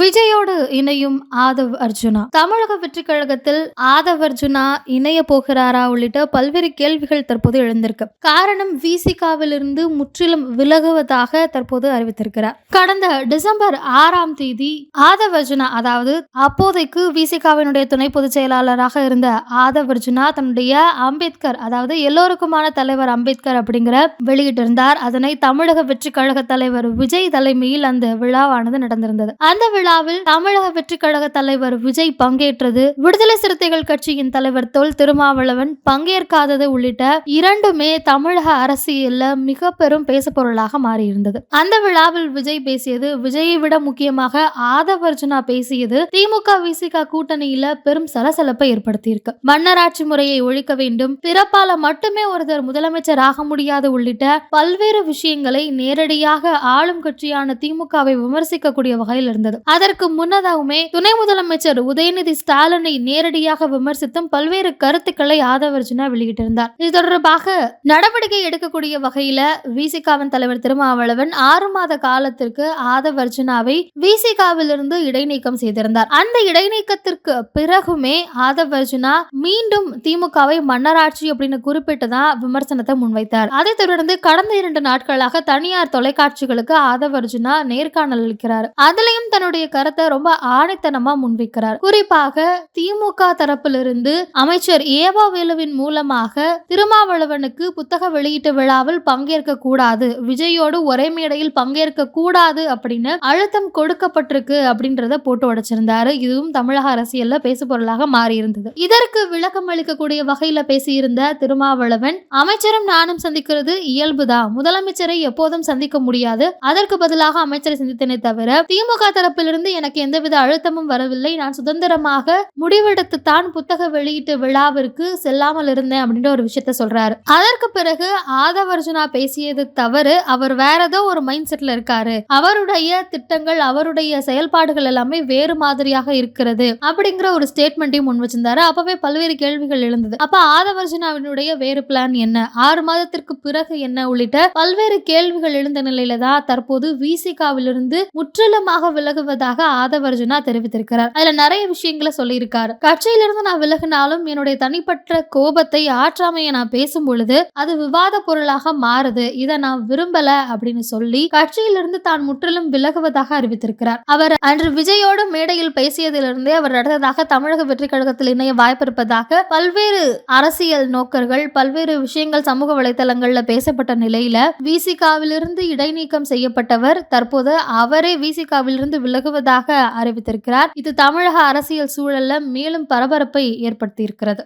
விஜயோடு இணையும் ஆதவ் அர்ஜுனா. தமிழக வெற்றி கழகத்தில் ஆதவ் அர்ஜுனா இணைய போகிறாரா உள்ளிட்ட பல்வேறு கேள்விகள் தற்போது எழுந்திருக்கு. காரணம் விசிகாவிலிருந்து முற்றிலும் விலகுவதாக தற்போது அறிவித்திருக்கிறார். கடந்த டிசம்பர் ஆறாம் தேதி ஆதவ் அர்ஜுனா அதாவது அப்போதைக்கு விசிகாவினுடைய துணை பொதுச் செயலாளராக இருந்த ஆதவ் அர்ஜுனா தன்னுடைய அம்பேத்கர் அதாவது எல்லோருக்குமான தலைவர் அம்பேத்கர் அப்படிங்கிற வெளியிட்டிருந்தார். அதனை தமிழக வெற்றி கழக தலைவர் விஜய் தலைமையில் அந்த விழாவானது நடந்திருந்தது. அந்த விழாவில் தமிழக வெற்றி கழக தலைவர் விஜய் பங்கேற்றது. விடுதலை சிறுத்தைகள் கட்சியின் தலைவர் தொல் திருமாவளவன் பங்கேற்காதது உள்ளிட்ட இரண்டுமே தமிழக அரசியல்ல மிக பெரும் பேசுபொருளாக மாறியிருந்தது. அந்த விழாவில் விஜய் பேசியது விஜயை விட முக்கியமாக ஆதவர்ஜுனா பேசியது திமுக விசிக கூட்டணியில பெரும் சலசலப்பை ஏற்படுத்தியிருக்கு. மன்னராட்சி முறையை ஒழிக்க வேண்டும் பிறப்பால மட்டுமே ஒருத்தர் முதலமைச்சர் ஆக முடியாது உள்ளிட்ட பல்வேறு விஷயங்களை நேரடியாக ஆளும் கட்சியான திமுகவை விமர்சிக்கக்கூடிய வகையில் இருந்தது. அதற்கு முன்னதாகவுமே துணை முதலமைச்சர் உதயநிதி ஸ்டாலினை நேரடியாக விமர்சித்தும் பல்வேறு கருத்துக்களை ஆதவர்ஜுனா வெளியிட்டிருந்தார். இது தொடர்பாக நடவடிக்கை எடுக்கக்கூடிய வகையில விசிகாவின் தலைவர் திருமாவளவன் ஆறு மாத காலத்திற்கு ஆதவர்ஜுனாவை விசிகாவிலிருந்து இடைநீக்கம் செய்திருந்தார். அந்த இடைநீக்கத்திற்கு பிறகுமே ஆதவர்ஜுனா மீண்டும் திமுகவை மன்னராட்சி அப்படின்னு குறிப்பிட்டுதான் விமர்சனத்தை முன்வைத்தார். அதைத் தொடர்ந்து கடந்த இரண்டு நாட்களாக தனியார் தொலைக்காட்சிகளுக்கு ஆதவர்ஜுனா நேர்காணல் அளிக்கிறார். அதுலயும் தன்னுடைய தன்னுடைய கருத்தை ரொம்ப ஆணித்தனமா முன்வைக்கிறார். குறிப்பாக திமுக தரப்பிலிருந்து அமைச்சர் ஏவா வேலுவின் மூலமாக திருமாவளவனுக்கு புத்தக வெளியீட்டு விழாவில் பங்கேற்க கூடாது விஜயோடு ஒரே மேடையில் பங்கேற்க கூடாது அப்படின்னு அழுத்தம் கொடுக்கப்பட்டிருக்கு அப்படின்றத போட்டு உடைச்சிருந்தாரு. இதுவும் தமிழக அரசியல்ல பேசு பொருளாக மாறி இருந்தது இதற்கு விளக்கம் அளிக்கக்கூடிய வகையில பேசியிருந்த திருமாவளவன் அமைச்சரும் நானும் சந்திக்கிறது இயல்புதான். முதலமைச்சரை எப்போதும் சந்திக்க முடியாது. அதற்கு பதிலாக அமைச்சரை சந்தித்தனே தவிர திமுக தரப்பில் இருந்து எனக்கு எந்தவித அழுத்தமும் வரவில்லை. நான் சுதந்திரமாக முடிவெடுத்து தான் புத்தக வெளியீட்டு விழாவிற்கு செல்லாமல் இருந்தேன் அப்படின்ற ஒரு விஷயத்த சொல்றாரு. அதற்கு பிறகு ஆதவர்ஜுனா பேசியது தவறு. அவர் வேற ஏதோ ஒரு மைண்ட் செட்ல இருக்காரு. அவருடைய திட்டங்கள் அவருடைய செயல்பாடுகள் எல்லாமே வேறு மாதிரியாக இருக்கிறது அப்படிங்கிற ஒரு ஸ்டேட்மெண்ட்டையும் முன் வச்சிருந்தாரு. அப்பவே பல்வேறு கேள்விகள் எழுந்தது. அப்ப ஆதவர்ஜுனாவினுடைய வேறு பிளான் என்ன? ஆறு மாதத்திற்கு பிறகு என்ன? உள்ளிட்ட பல்வேறு கேள்விகள் எழுந்த நிலையில தான் தற்போது விசிகாவிலிருந்து முற்றிலுமாக விலகுவதாக ஆதவர்ஜுனா தெரிவித்திருக்கிறார். அதுல நிறைய விஷயங்களை சொல்லியிருக்காரு. கட்சியிலிருந்து நான் விலகினாலும் என்னுடைய தனிப்பட்ட கோபத்தை ஆற்றாமையை நான் பேசும் பொழுது அது விவாத பொருளாக மாறுது. இதை நான் விரும்பல அப்படின்னு சொல்லி கட்சியிலிருந்து தான் முற்றிலும் விலகுவதாக அறிவித்திருக்கிறார். அவர் அன்று விஜயோடு மேடையில் பேசியதிலிருந்தே அவர் நடந்ததாக தமிழக வெற்றி கழகத்தில் இணைய வாய்ப்பிருப்பதாக பல்வேறு அரசியல் நோக்கர்கள் பல்வேறு விஷயங்கள் சமூக வலைதளங்கள்ல பேசப்பட்ட நிலையில விசிகாவிலிருந்து இடைநீக்கம் செய்யப்பட்டவர் தற்போது அவரே விசிகாவிலிருந்து விலக விலகுவதாக அறிவித்திருக்கிறார். இது தமிழக அரசியல் சூழல்ல மேலும் பரபரப்பை ஏற்படுத்தியிருக்கிறது.